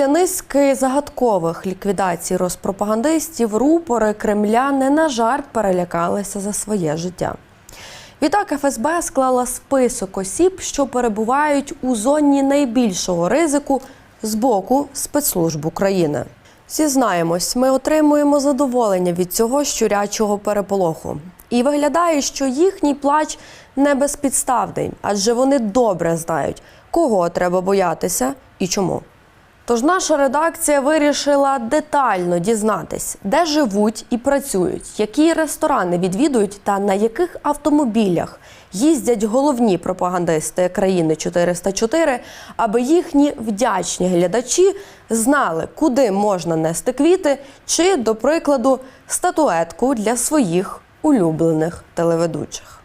Після низки загадкових ліквідацій розпропагандистів рупори Кремля не на жарт перелякалися за своє життя. Відтак ФСБ склала список осіб, що перебувають у зоні найбільшого ризику з боку спецслужб України. Зізнаємось, ми отримуємо задоволення від цього щурячого переполоху. І виглядає, що їхній плач не безпідставний, адже вони добре знають, кого треба боятися і чому. Тож наша редакція вирішила детально дізнатись, де живуть і працюють, які ресторани відвідують та на яких автомобілях їздять головні пропагандисти країни 404, аби їхні вдячні глядачі знали, куди можна нести квіти, чи, до прикладу, статуетку для своїх улюблених телеведучих.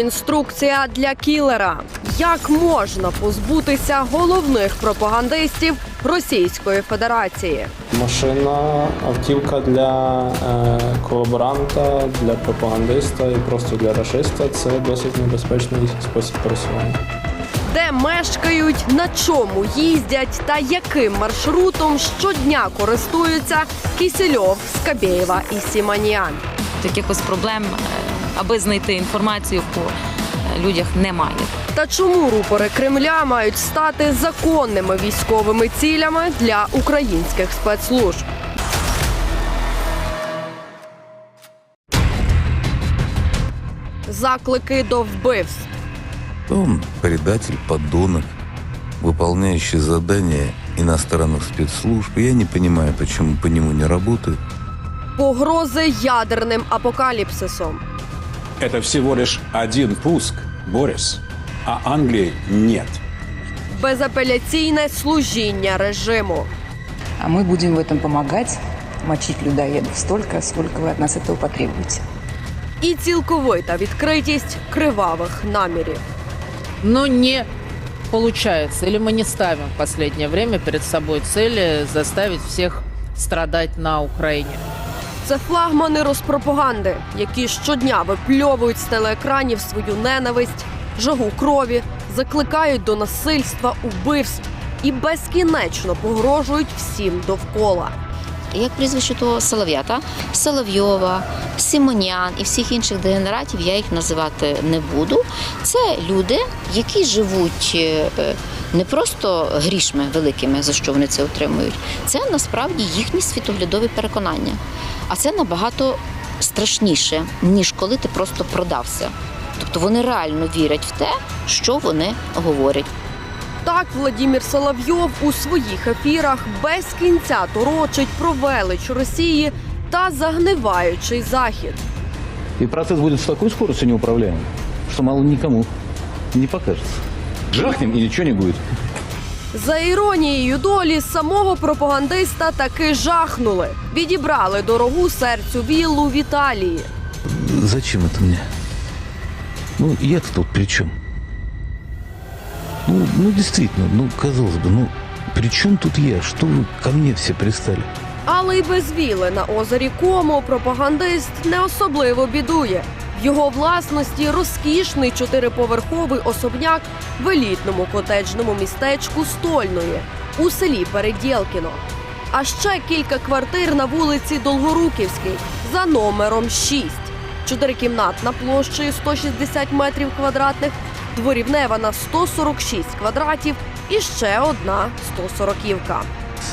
Інструкція для кілера. Як можна позбутися головних пропагандистів Російської Федерації? Машина, автівка для е, колаборанта, для пропагандиста і просто для рашиста це досить небезпечний спосіб пересування. Де мешкають, на чому їздять та яким маршрутом щодня користуються Кісельов, Скабєєва і Сіманіан. якихось проблем, е, аби знайти інформацію по е, людях немає. Та чому рупори Кремля мають стати законними військовими цілями для українських спецслужб? Заклики до вбивств. Он предатель, подонок, выполняющий задания иностранных спецслужб. Я не понимаю, почему по нему не работают. Погрози ядерним апокаліпсисом. Это всего лишь один пуск, Борис, а Англии нет. Безапеляційне служіння режиму. А мы будем в этом помогать, мочить людоедов столько, сколько вы от нас этого потребуете. І цілковита відкритість кривавих намірів. но не получается. Или мы не ставим в последнее время перед собой цели заставить всех страдать на Украине. Це флагмани розпропаганди, які щодня випльовують з телеекранів свою ненависть, жагу крові, закликають до насильства, убивств і безкінечно погрожують всім довкола. Як прізвище того Солов'ята, Соловйова, Симонян і всіх інших дегенератів, я їх називати не буду. Це люди, які живуть е, не просто грішми великими, за що вони це отримують. Це насправді їхні світоглядові переконання. А це набагато страшніше, ніж коли ти просто продався. Тобто вони реально вірять в те, що вони говорять. Так Владімір Соловйов у своїх ефірах без кінця торочить про велич Росії та загниваючий захід. И процесс будет с такой скоростью неуправляемый, что мало никому не покажется. Жахнем и ничего не будет. За іронією долі самого пропагандиста таки жахнули. Відібрали дорогу серцю віллу в Італії. Зачем это мне? Ну, я-то тут при чем? Ну, ну, действительно, ну, казалось бы, ну, при чем тут я? Что вы ко мне все пристали? Але й без віли на озері Комо пропагандист не особливо бідує. Його власності розкішний чотириповерховий особняк в елітному котеджному містечку Стольної у селі Передєлкіно. А ще кілька квартир на вулиці Долгоруківській за номером 6. Чотирикімнатна площею 160 метрів квадратних, дворівнева на 146 квадратів і ще одна 140-івка.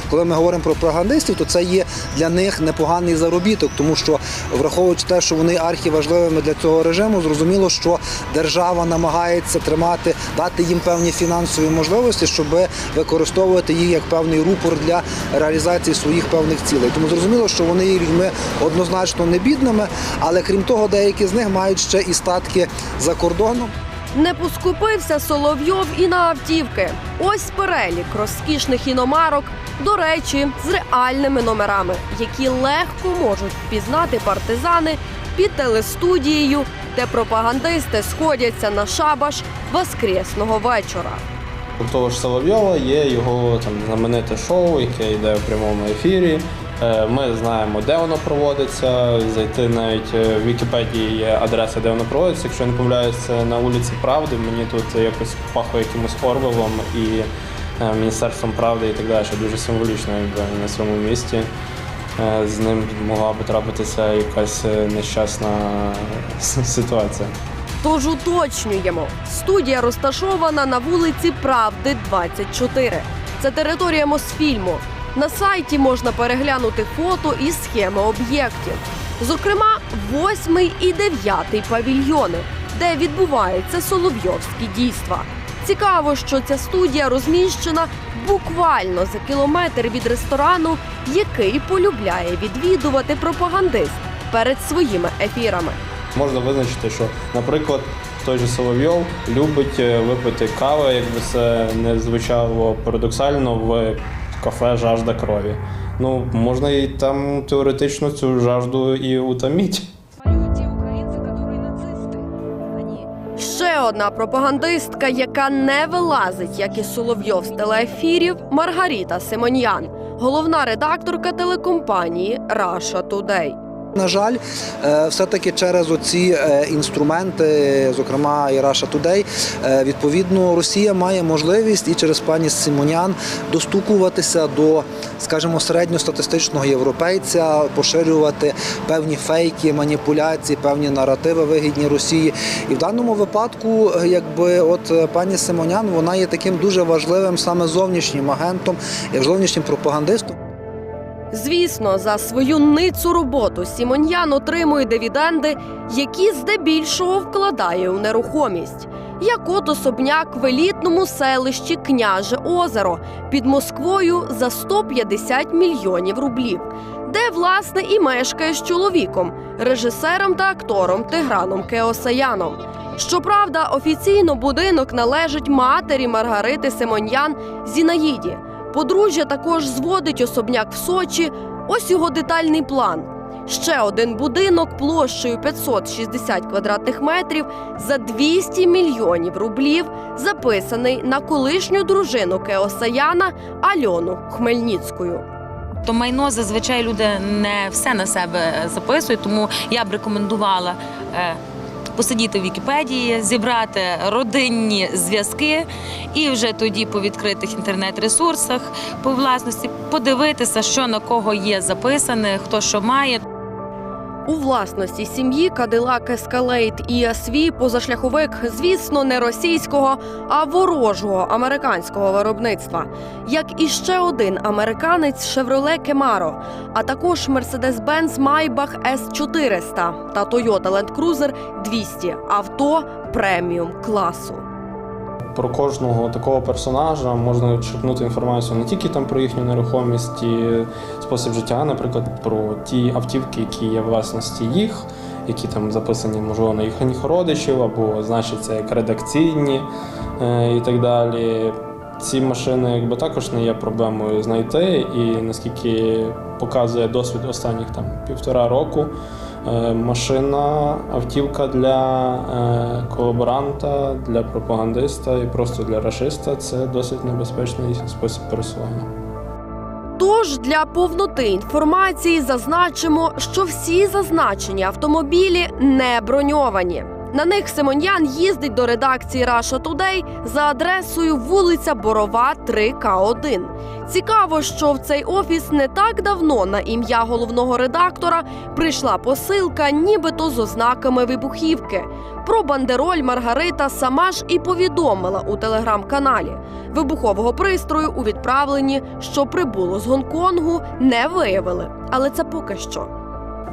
Коли ми говоримо про пропагандистів, то це є для них непоганий заробіток, тому що враховуючи те, що вони архіважливими для цього режиму, зрозуміло, що держава намагається тримати, дати їм певні фінансові можливості, щоб використовувати їх як певний рупор для реалізації своїх певних цілей. Тому зрозуміло, що вони є людьми однозначно не бідними, але крім того, деякі з них мають ще і статки за кордоном. Не поскупився Соловйов і на автівки. Ось перелік розкішних іномарок, до речі, з реальними номерами, які легко можуть впізнати партизани під телестудією, де пропагандисти сходяться на шабаш воскресного вечора. У того ж Соловйова є його там знамените шоу, яке йде в прямому ефірі. Е, Ми знаємо, де воно проводиться. Зайти навіть е, в Вікіпедії є адреса, де воно проводиться. Якщо я не помиляюсь, це на вулиці Правди. Мені тут якось пахло якимось Орвелом і е, Міністерством правди і так далі. Дуже символічно, якби на цьому місці. Е, З ним могла би трапитися якась нещасна ситуація. Тож уточнюємо, студія розташована на вулиці Правди 24. Це територія Мосфільму. На сайті можна переглянути фото і схеми об'єктів. Зокрема, восьмий і дев'ятий павільйони, де відбуваються соловйовські дійства. Цікаво, що ця студія розміщена буквально за кілометр від ресторану, який полюбляє відвідувати пропагандист перед своїми ефірами. Можна визначити, що, наприклад, той же Соловйов любить е, випити каву, якби це не звучало парадоксально в кафе Жажда крові. Ну, можна і там теоретично цю жажду і утомити. Ще одна пропагандистка, яка не вилазить, як і Соловйов з телеефірів, Маргарита Симоньян, головна редакторка телекомпанії Russia Today. На жаль, е, все-таки через оці е, інструменти, зокрема і Russia Today, е, відповідно, Росія має можливість і через пані Симонян достукуватися до, скажімо, середньостатистичного європейця, поширювати певні фейки, маніпуляції, певні наративи вигідні Росії. І в даному випадку, якби от пані Симонян, вона є таким дуже важливим саме зовнішнім агентом, як зовнішнім пропагандистом. Звісно, за свою ницу роботу Сімоньян отримує дивіденди, які здебільшого вкладає у нерухомість. Як от особняк в елітному селищі Княже Озеро під Москвою за 150 мільйонів рублів, де власне і мешкає з чоловіком, режисером та актором Тиграном Кеосаяном. Щоправда, офіційно будинок належить матері Маргарити Симоньян Зінаїді. Подружжя також зводить особняк в Сочі. Ось його детальний план. Ще один будинок площею 560 квадратних метрів за 200 мільйонів рублів, записаний на колишню дружину Кеосаяна Альону Хмельницькою. То майно зазвичай люди не все на себе записують, тому я б рекомендувала е, посидіти в Вікіпедії, зібрати родинні зв'язки і вже тоді по відкритих інтернет-ресурсах по власності подивитися, що на кого є записане, хто що має. У власності сім'ї Cadillac Escalade ESV позашляховик, звісно, не російського, а ворожого американського виробництва, як і ще один американець Chevrolet Camaro, а також Mercedes-Benz Maybach S400 та Toyota Land Cruiser 200 авто преміум класу. Про кожного такого персонажа можна черпнути інформацію не тільки там про їхню нерухомість і спосіб життя, а, наприклад, про ті автівки, які є власності їх, які там записані, можливо, на їхніх родичів або значаться як редакційні е, і так далі. Ці машини якби також не є проблемою знайти, і наскільки показує досвід останніх там півтора року, машина, автівка для е, колаборанта, для пропагандиста і просто для рашиста це досить небезпечний спосіб пересування. Тож для повноти інформації зазначимо, що всі зазначені автомобілі не броньовані. На них Симоньян їздить до редакції Russia Today за адресою вулиця Борова, 3К1. Цікаво, що в цей офіс не так давно на ім'я головного редактора прийшла посилка, нібито з ознаками вибухівки. Про бандероль Маргарита сама ж і повідомила у телеграм-каналі. Вибухового пристрою у відправленні, що прибуло з Гонконгу, не виявили. Але це поки що.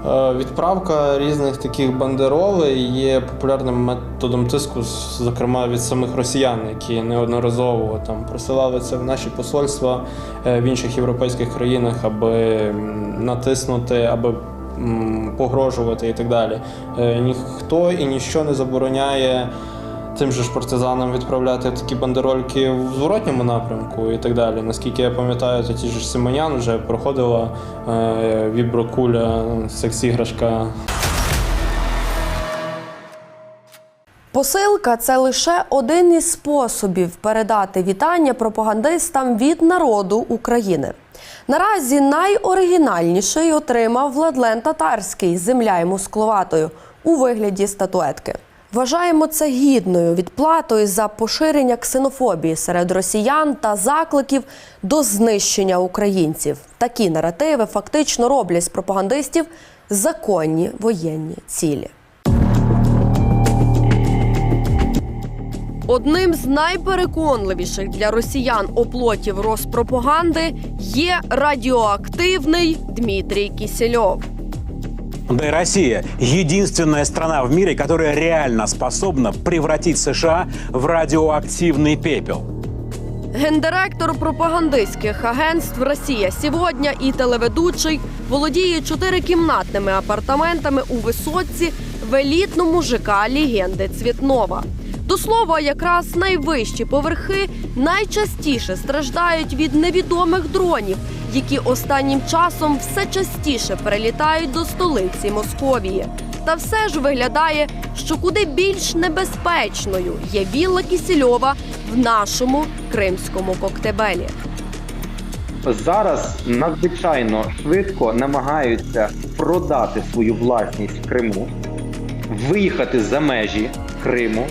Е, Відправка різних таких бандеролей є популярним методом тиску, зокрема від самих росіян, які неодноразово там присилали це в наші посольства е, в інших європейських країнах, аби натиснути, аби погрожувати і так далі. Е, Ніхто і ніщо не забороняє. Тим же ж партизанам відправляти такі бандерольки в зворотньому напрямку і так далі. Наскільки я пам'ятаю, то ті ж Симонян вже проходила е, віброкуля, секс-іграшка Посилка це лише один із способів передати вітання пропагандистам від народу України. Наразі найоригінальніший отримав Владлен Татарський земля йому скловатою у вигляді статуетки. Вважаємо це гідною відплатою за поширення ксенофобії серед росіян та закликів до знищення українців. Такі наративи фактично роблять з пропагандистів законні воєнні цілі. Одним з найпереконливіших для росіян оплотів Роспропаганди є радіоактивний Дмитрій Кісельов. Да и Россия – единственная страна в мире, которая реально способна превратить США в радиоактивный пепел. Гендиректор пропагандистських агентств Росія сьогодні і телеведучий володіє чотирикімнатними апартаментами у висотці в елітному ЖК легенди Цвітнова. До слова, якраз найвищі поверхи найчастіше страждають від невідомих дронів, які останнім часом все частіше перелітають до столиці Московії. Та все ж виглядає, що куди більш небезпечною є вілла Кісельова в нашому кримському коктебелі. зараз надзвичайно швидко намагаються продати свою власність в Криму, виїхати за межі Криму,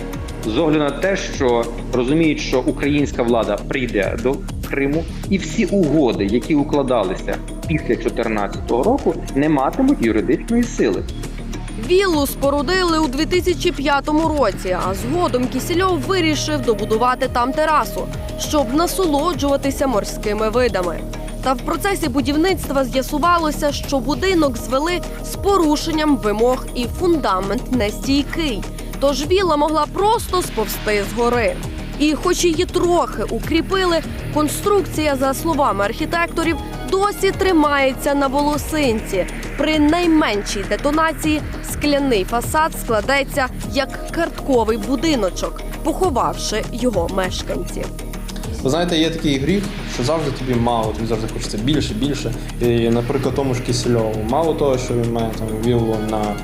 з огляду на те, що розуміють, що українська влада прийде до Криму, і всі угоди, які укладалися після 2014 року, не матимуть юридичної сили. Віллу спорудили у 2005 році, а згодом Кісельов вирішив добудувати там терасу, щоб насолоджуватися морськими видами. Та в процесі будівництва з'ясувалося, що будинок звели з порушенням вимог і фундамент нестійкий. Тож вілла могла просто сповзти з гори. І, хоч її трохи укріпили, конструкція, за словами архітекторів, досі тримається на волосинці. При найменшій детонації скляний фасад складеться як картковий будиночок, поховавши його мешканців. Ви знаєте, є такий гріх, що завжди тобі мало, тобі завжди хочеться більше, більше. І, наприклад, тому ж Кисельову. Мало того, що він має там віллу на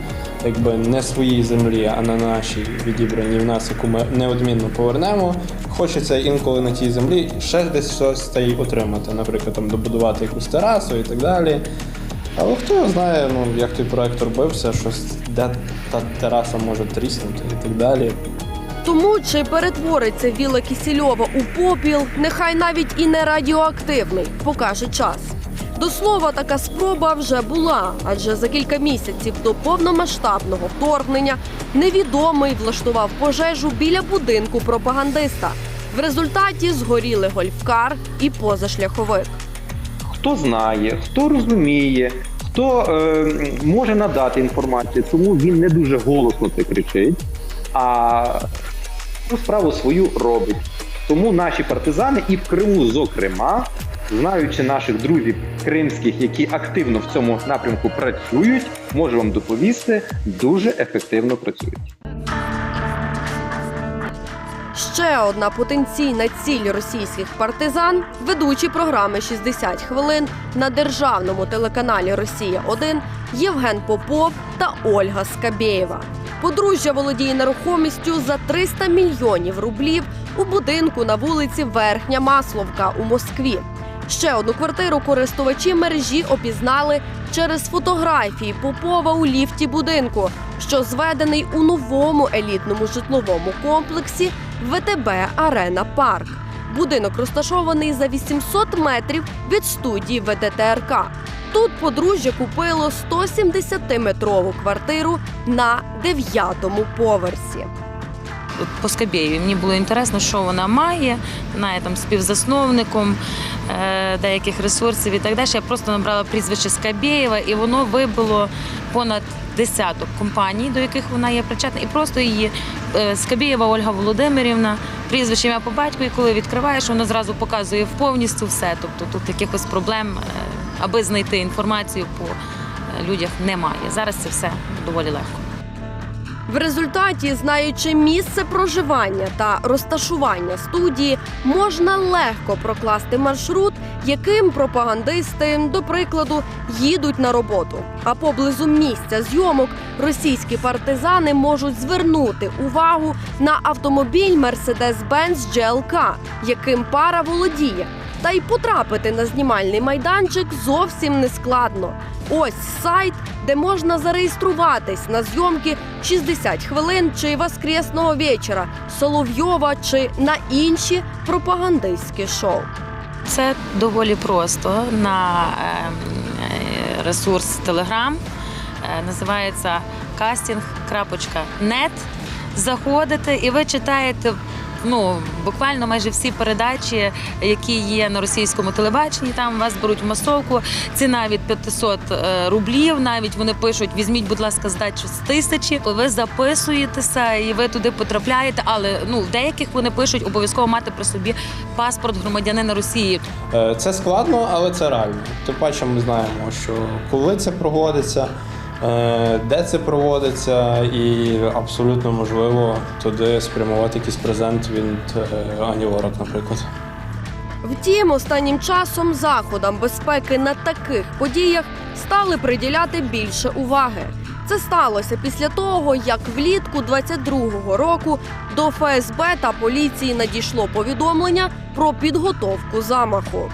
якби не своїй землі, а на нашій відібраній в нас, яку ми неодмінно повернемо. Хочеться інколи на тій землі ще десь щось та й отримати, наприклад, там добудувати якусь терасу і так далі. Але хто знає, ну як той проект робився, щось де та тераса може тріснути і так далі. Тому чи перетвориться віла Кісельова у попіл, нехай навіть і не радіоактивний, покаже час. До слова, така спроба вже була, адже за кілька місяців до повномасштабного вторгнення невідомий влаштував пожежу біля будинку пропагандиста. В результаті згоріли гольфкар і позашляховик. Хто знає, хто розуміє, хто е, може надати інформацію, тому він не дуже голосно це кричить, а справу свою робить. Тому наші партизани і в Криму, зокрема, знаючи наших друзів кримських, які активно в цьому напрямку працюють, можу вам доповісти, дуже ефективно працюють. Ще одна потенційна ціль російських партизан ведучі програми «60 хвилин на державному телеканалі Росія 1 Євген Попов та Ольга Скабєєва. Подружжя володіє нерухомістю за 300 мільйонів рублів у будинку на вулиці Верхня Масловка у Москві. Ще одну квартиру користувачі мережі опізнали через фотографії Попова у ліфті будинку, що зведений у новому елітному житловому комплексі ВТБ Арена Парк. Будинок розташований за 800 метрів від студії ВТТРК. Тут подружжя купило 170-метрову квартиру на 9-му поверсі. по Скабєєві. Мені було інтересно, що вона має. Вона є там співзасновником деяких ресурсів і так далі. Я просто набрала прізвище Скабєєва, і воно вибило понад десяток компаній, до яких вона є причетна, і просто її е, Скабєєва Ольга Володимирівна, прізвище ім'я по батькові, коли відкриваєш, воно зразу показує повністю все. Тобто тут якихось проблем, е, аби знайти інформацію по е, людях, немає. Зараз це все доволі легко. В результаті, знаючи місце проживання та розташування студії, можна легко прокласти маршрут, яким пропагандисти, до прикладу, їдуть на роботу. А поблизу місця зйомок російські партизани можуть звернути увагу на автомобіль Mercedes-Benz GLK, яким пара володіє. Та й потрапити на знімальний майданчик зовсім не складно. Ось сайт, де можна зареєструватись на зйомки 60 хвилин чи воскресного вечора, Соловйова чи на інші пропагандистські шоу. Це доволі просто на ем, е, ресурс. Е, Називається casting.net. Заходите і ви читаєте. Ну, буквально майже всі передачі, які є на російському телебаченні, там вас беруть в масовку. Ціна від 500 е, рублів. Навіть вони пишуть: візьміть, будь ласка, здачу з тисячі. Ви записуєтеся і ви туди потрапляєте. Але ну в деяких вони пишуть обов'язково мати при собі паспорт громадянина Росії. Е, Це складно, але це реально. Тим паче ми знаємо, що коли це проводиться, де це проводиться, і абсолютно можливо туди спрямувати якийсь презент від е, Ані Лорак, наприклад. Втім, останнім часом заходам безпеки на таких подіях стали приділяти більше уваги. Це сталося після того, як влітку 22-го року до ФСБ та поліції надійшло повідомлення про підготовку замаху.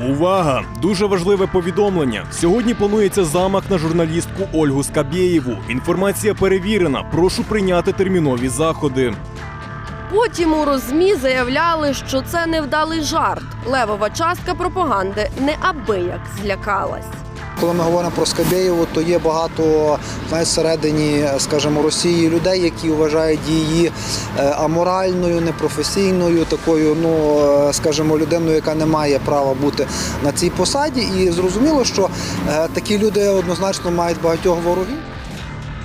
Увага! Дуже важливе повідомлення. Сьогодні планується замах на журналістку Ольгу Скабєєву. Інформація перевірена. Прошу прийняти термінові заходи. Потім у розмі заявляли, що це невдалий жарт. Левова частка пропаганди неабияк злякалась. Коли ми говоримо про Скабєєву, то є багато знаєш, всередині, скажімо, Росії людей, які вважають її е, аморальною, непрофесійною, такою, ну е, скажімо, людиною, яка не має права бути на цій посаді. І зрозуміло, що е, такі люди однозначно мають багатьох ворогів.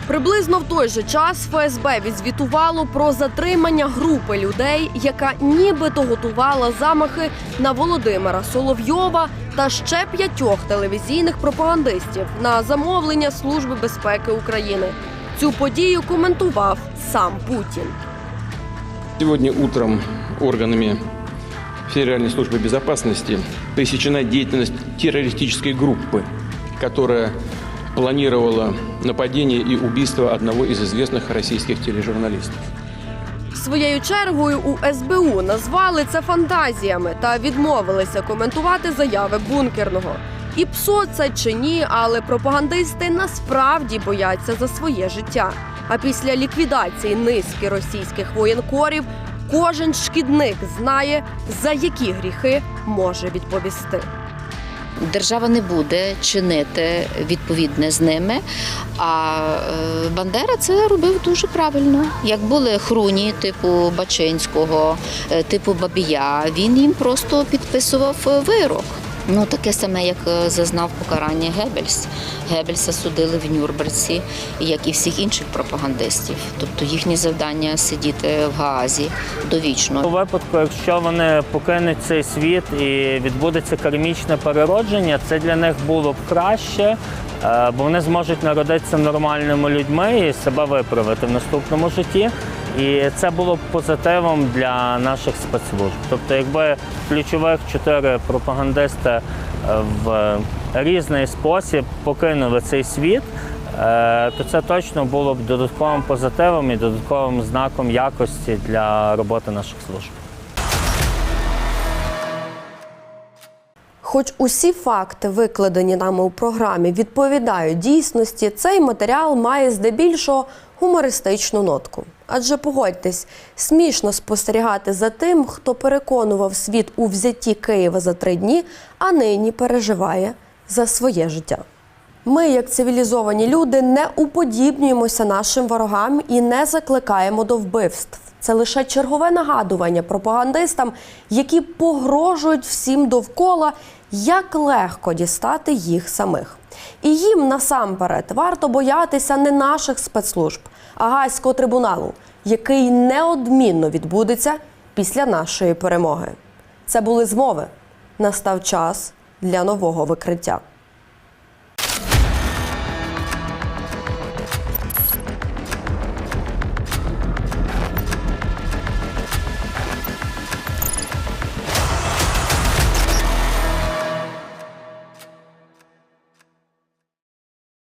Приблизно в той же час ФСБ відзвітувало про затримання групи людей, яка нібито готувала замахи на Володимира Соловйова та ще п'ятьох телевізійних пропагандистів на замовлення Служби безпеки України. Цю подію коментував сам Путін. Сегодня утром органами Федеральной службы безопасности пресечена деятельность террористической группы, которая планировала нападение и убийство одного из известных российских тележурналистов. Своєю чергою у СБУ назвали це фантазіями та відмовилися коментувати заяви бункерного. І псо це чи ні, але пропагандисти насправді бояться за своє життя. А після ліквідації низки російських воєнкорів кожен шкідник знає, за які гріхи може відповісти. Держава не буде чинити відповідне з ними. А е, Бандера це робив дуже правильно. Як були хруні, типу Бачинського, е, типу Бабія, він їм просто підписував е, вирок. Ну, таке саме, як е, зазнав покарання Геббельс. Геббельса судили в Нюрнберзі, як і всіх інших пропагандистів. Тобто їхнє завдання сидіти в Гаазі довічно. У випадку, якщо вони покинуть цей світ і відбудеться кармічне переродження, це для них було б краще, е, бо вони зможуть народитися нормальними людьми і себе виправити в наступному житті. І це було б позитивом для наших спецслужб. Тобто, якби ключових чотири пропагандисти е, в різний спосіб покинули цей світ, е, то це точно було б додатковим позитивом і додатковим знаком якості для роботи наших служб. Хоч усі факти, викладені нами у програмі, відповідають дійсності, цей матеріал має здебільшого гумористичну нотку. Адже погодьтесь, смішно спостерігати за тим, хто переконував світ у взятті Києва за три дні, а нині переживає за своє життя. Ми, як цивілізовані люди, не уподібнюємося нашим ворогам і не закликаємо до вбивств. Це лише чергове нагадування пропагандистам, які погрожують всім довкола, як легко дістати їх самих. І їм насамперед варто боятися не наших спецслужб, а Гаазького трибуналу, який неодмінно відбудеться після нашої перемоги. Це були змови. Настав час для нового викриття.